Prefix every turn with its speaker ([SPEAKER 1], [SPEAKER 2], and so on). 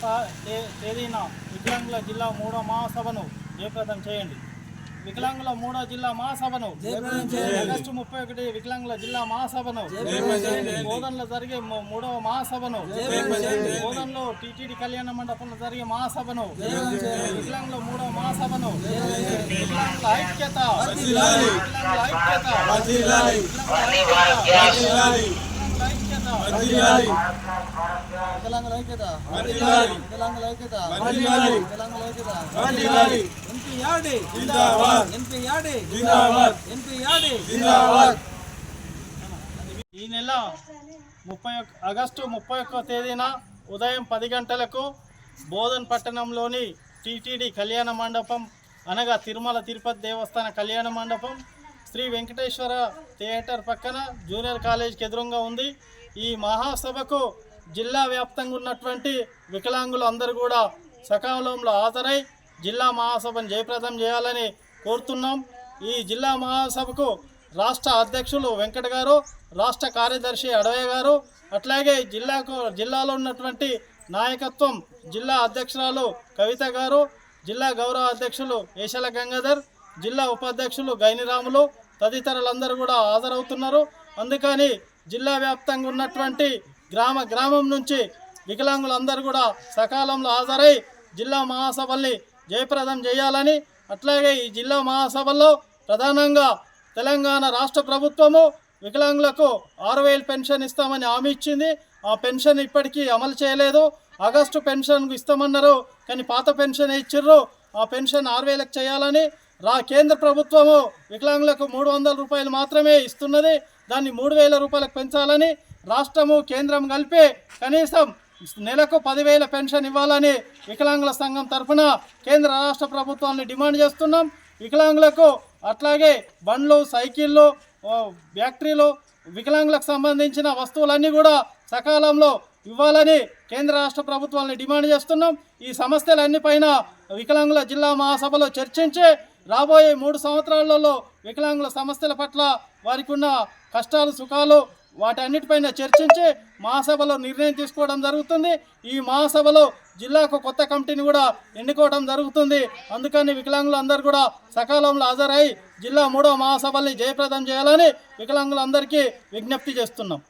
[SPEAKER 1] తా- తే- తేదీన వికలాంగుల జిల్లా మూడో మహాసభను జయప్రదం చేయండి. వికలాంగుల మూడో జిల్లా మహాసభను ఆగస్టు ముప్పై ఒకటి వికలాంగుల జిల్లా మహాసభను బోధనలో జరిగే మూడవ మహాసభను బోధనలో టీటీడీ కళ్యాణ మండపంలో జరిగే మహాసభను వికలాంగుల మూడవ మహాసభను వికలాంగుల ఐక్యత వికలాంగుల ఐక్యత ఈ నెల ముప్పై ఆగస్టు ముప్పై ఒక్క తేదీన ఉదయం పది గంటలకు బోధన్ పట్టణంలోని టీటీడీ కళ్యాణ మండపం అనగా తిరుమల తిరుపతి దేవస్థాన కళ్యాణ మండపం శ్రీ వెంకటేశ్వర థియేటర్ పక్కన జూనియర్ కాలేజ్కి ఎదురుగా ఉంది. ఈ మహాసభకు జిల్లా వ్యాప్తంగా ఉన్నటువంటి వికలాంగులు అందరూ కూడా సకాలంలో హాజరై జిల్లా మహాసభను జయప్రదం చేయాలని కోరుతున్నాం. ఈ జిల్లా మహాసభకు రాష్ట్ర అధ్యక్షులు వెంకట గారు రాష్ట్ర కార్యదర్శి అడవయ్య గారు అట్లాగే జిల్లాకు జిల్లాలో ఉన్నటువంటి నాయకత్వం జిల్లా అధ్యక్షురాలు కవిత గారు జిల్లా గౌరవ అధ్యక్షులు ఏషల గంగాధర్ జిల్లా ఉపాధ్యక్షులు గైనిరాములు తదితరులందరూ కూడా హాజరవుతున్నారు. అందుకని జిల్లా వ్యాప్తంగా ఉన్నటువంటి గ్రామ గ్రామం నుంచి వికలాంగులందరూ కూడా సకాలంలో హాజరై జిల్లా మహాసభల్ని జయప్రదం చేయాలని అట్లాగే ఈ జిల్లా మహాసభల్లో ప్రధానంగా తెలంగాణ రాష్ట్ర ప్రభుత్వము వికలాంగులకు ఆరు వేలు పెన్షన్ ఇస్తామని హామీ ఇచ్చింది. ఆ పెన్షన్ ఇప్పటికీ అమలు చేయలేదు. ఆగస్టు పెన్షన్ ఇస్తామన్నారు కానీ పాత పెన్షన్ ఇచ్చిర్రు. ఆ పెన్షన్ ఆరు వేలకు చేయాలని రా కేంద్ర ప్రభుత్వము వికలాంగులకు మూడు వందల రూపాయలు మాత్రమే ఇస్తున్నది. దాన్ని మూడు వేల రూపాయలకు పెంచాలని రాష్ట్రము కేంద్రం కలిపి కనీసం నెలకు పదివేల పెన్షన్ ఇవ్వాలని వికలాంగుల సంఘం తరఫున కేంద్ర రాష్ట్ర ప్రభుత్వాన్ని డిమాండ్ చేస్తున్నాం. వికలాంగులకు అట్లాగే బండ్లు సైకిళ్ళు ఓ, బ్యాటరీలు వికలాంగులకు సంబంధించిన వస్తువులన్నీ కూడా సకాలంలో ఇవ్వాలని కేంద్ర రాష్ట్ర ప్రభుత్వాలని డిమాండ్ చేస్తున్నాం. ఈ సమస్యలన్నీ పైన వికలాంగుల జిల్లా మహాసభలో చర్చించి రాబోయే మూడు సంవత్సరాలలో వికలాంగుల సమస్యల పట్ల వారికి ఉన్న కష్టాలు సుఖాలు వాటన్నిటిపైన చర్చించి మహాసభలో నిర్ణయం తీసుకోవడం జరుగుతుంది. ఈ మహాసభలో జిల్లాకు కొత్త కమిటీని కూడా ఎన్నుకోవడం జరుగుతుంది. అందుకని వికలాంగులందరూ కూడా సకాలంలో హాజరై జిల్లా మూడో మహాసభల్ని జయప్రదం చేయాలని వికలాంగులందరికీ విజ్ఞప్తి చేస్తున్నాం.